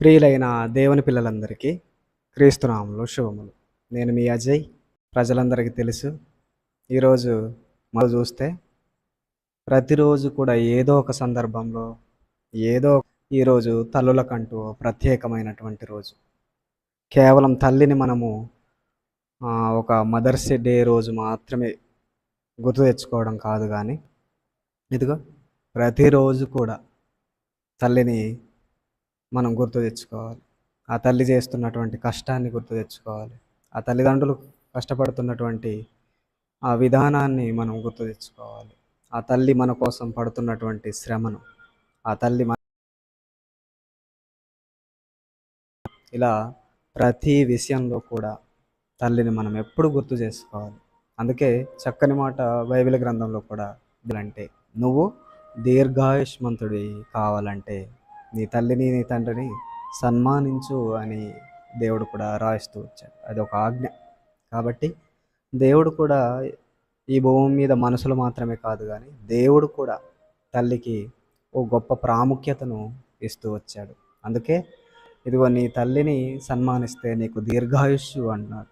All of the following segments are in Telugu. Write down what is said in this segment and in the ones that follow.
ప్రియులైన దేవుని పిల్లలందరికీ క్రీస్తునామంలో శుభములు. నేను మీ అజయ్. ప్రజలందరికీ తెలుసు ఈరోజు మనం చూస్తే ప్రతిరోజు కూడా ఏదో ఒక సందర్భంలో ఏదో ఈరోజు తల్లులకంటూ ప్రత్యేకమైనటువంటి రోజు. కేవలం తల్లిని మనము ఒక మదర్స్ డే రోజు మాత్రమే గుర్తు తెచ్చుకోవడం కాదు కానీ ఇదిగో ప్రతిరోజు కూడా తల్లిని మనం గుర్తు తెచ్చుకోవాలి. ఆ తల్లి చేస్తున్నటువంటి కష్టాన్ని గుర్తు తెచ్చుకోవాలి. ఆ తల్లిదండ్రులు కష్టపడుతున్నటువంటి ఆ విధానాన్ని మనం గుర్తు తెచ్చుకోవాలి. ఆ తల్లి మన కోసం పడుతున్నటువంటి శ్రమను ఆ తల్లి మన ఇలా ప్రతి విషయంలో కూడా తల్లిని మనం ఎప్పుడు గుర్తు చేసుకోవాలి. అందుకే చక్కని మాట బైబిల్ గ్రంథంలో కూడా అంటే నువ్వు దీర్ఘాయుష్మంతుడి కావాలంటే నీ తల్లిని నీ తండ్రిని సన్మానించు అని దేవుడు కూడా రాయిస్తూ వచ్చాడు. అది ఒక ఆజ్ఞ. కాబట్టి దేవుడు కూడా ఈ భూమి మీద మనుషులు మాత్రమే కాదు కానీ దేవుడు కూడా తల్లికి ఓ గొప్ప ప్రాముఖ్యతను ఇస్తూ వచ్చాడు. అందుకే ఇదిగో నీ తల్లిని సన్మానిస్తే నీకు దీర్ఘాయుష్యు అంటున్నారు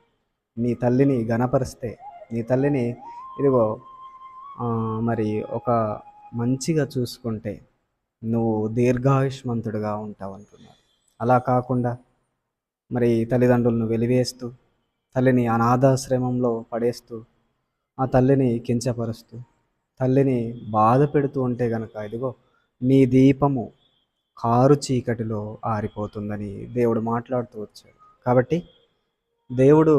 నీ తల్లిని గణపరిస్తే నీ తల్లిని ఇదిగో మరి ఒక మంచిగా చూసుకుంటే నువ్వు దీర్ఘాయుష్మంతుడుగా ఉంటావు అంటున్నాడు అలా కాకుండా మరి తల్లిదండ్రులను వెలివేస్తూ తల్లిని అనాథాశ్రమంలో పడేస్తూ ఆ తల్లిని కించపరుస్తూ తల్లిని బాధ పెడుతూ ఉంటే గనక ఇదిగో నీ దీపము కారు చీకటిలో ఆరిపోతుందని దేవుడు మాట్లాడుతూ వచ్చాడు. కాబట్టి దేవుడు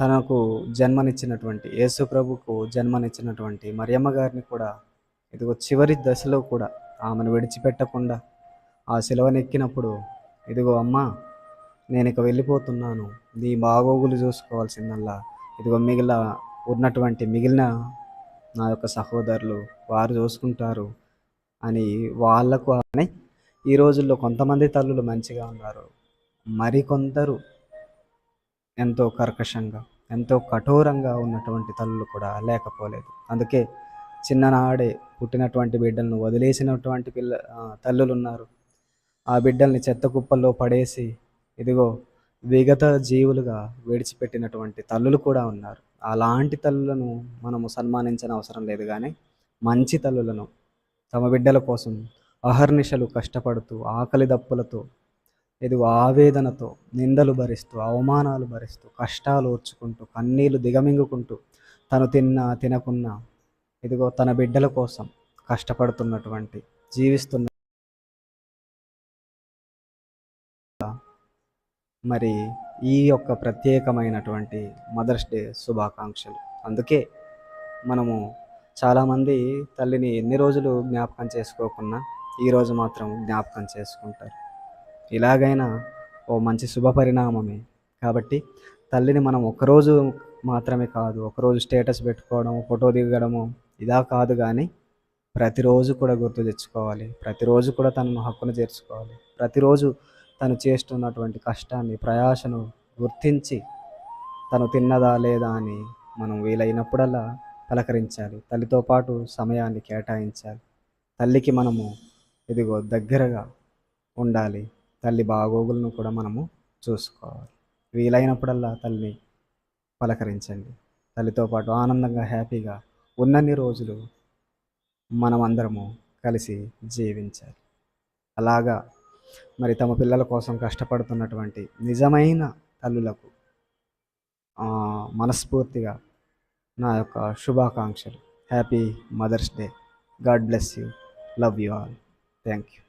తనకు జన్మనిచ్చినటువంటి యేసు ప్రభుకు జన్మనిచ్చినటువంటి మరియమ్మ గారిని కూడా ఇదిగో చివరి దశలో కూడా ఆమెను విడిచిపెట్టకుండా ఆ సిలువనెక్కినప్పుడు ఇదిగో అమ్మా నేను ఇక వెళ్ళిపోతున్నాను. నీ బాగోగులు చూసుకోవాల్సిందల్లా. ఇదిగో మిగిలిన ఉన్నటువంటి మిగిలిన నా యొక్క సహోదరులు వారు చూసుకుంటారు అని వాళ్ళకు అని ఈ రోజుల్లో కొంతమంది తల్లులు మంచిగా ఉన్నారు. మరికొందరు ఎంతో కర్కశంగా ఎంతో కఠోరంగా ఉన్నటువంటి తల్లులు కూడా లేకపోలేదు. అందుకే చిన్ననాడే పుట్టినటువంటి బిడ్డలను వదిలేసినటువంటి పిల్ల తల్లులు ఉన్నారు ఆ బిడ్డల్ని చెత్త కుప్పల్లో పడేసి ఇదిగో విగత జీవులుగా విడిచిపెట్టినటువంటి తల్లులు కూడా ఉన్నారు. అలాంటి తల్లులను మనము సన్మానించిన అవసరం లేదు కానీ మంచి తల్లులను తమ బిడ్డల కోసం అహర్నిశలు కష్టపడుతూ ఆకలి దప్పులతో ఇది ఆవేదనతో నిందలు భరిస్తూ అవమానాలు భరిస్తూ కష్టాలు ఓర్చుకుంటూ కన్నీళ్ళు దిగమింగుకుంటూ తను తిన్నా తినకున్నా ఇదిగో తన బిడ్డల కోసం కష్టపడుతున్నటువంటి జీవిస్తున్న మరి ఈ యొక్క ప్రత్యేకమైనటువంటి మదర్స్ డే శుభాకాంక్షలు. అందుకే మనము చాలామంది తల్లిని ఎన్ని రోజులు జ్ఞాపకం చేసుకోకున్నా ఈరోజు మాత్రం జ్ఞాపకం చేసుకుంటారు. ఇలాగైనా ఓ మంచి శుభ పరిణామమే. కాబట్టి తల్లిని మనం ఒకరోజు మాత్రమే కాదు ఒకరోజు స్టేటస్ పెట్టుకోవడం ఫోటో దిగడము ఇదా కాదు కానీ ప్రతిరోజు కూడా గుర్తు తెచ్చుకోవాలి. ప్రతిరోజు కూడా తనను హక్కును చేర్చుకోవాలి. ప్రతిరోజు తను చేస్తున్నటువంటి కష్టాన్ని ప్రయాసను గుర్తించి తను తిన్నదా లేదా అని మనం వీలైనప్పుడల్లా పలకరించాలి. తల్లితో పాటు సమయాన్ని కేటాయించాలి. తల్లికి మనము ఇదిగో దగ్గరగా ఉండాలి. తల్లి బాగోగులను కూడా మనము చూసుకోవాలి. వీలైనప్పుడల్లా తల్లిని పలకరించండి. తల్లితో పాటు ఆనందంగా హ్యాపీగా ఉన్నన్ని రోజులు మనమందరము కలిసి జీవించాలి. అలాగా మరి తమ పిల్లల కోసం కష్టపడుతున్నటువంటి నిజమైన తల్లులకు మనస్ఫూర్తిగా నా యొక్క శుభాకాంక్షలు. Happy mother's day god bless you love you all thank you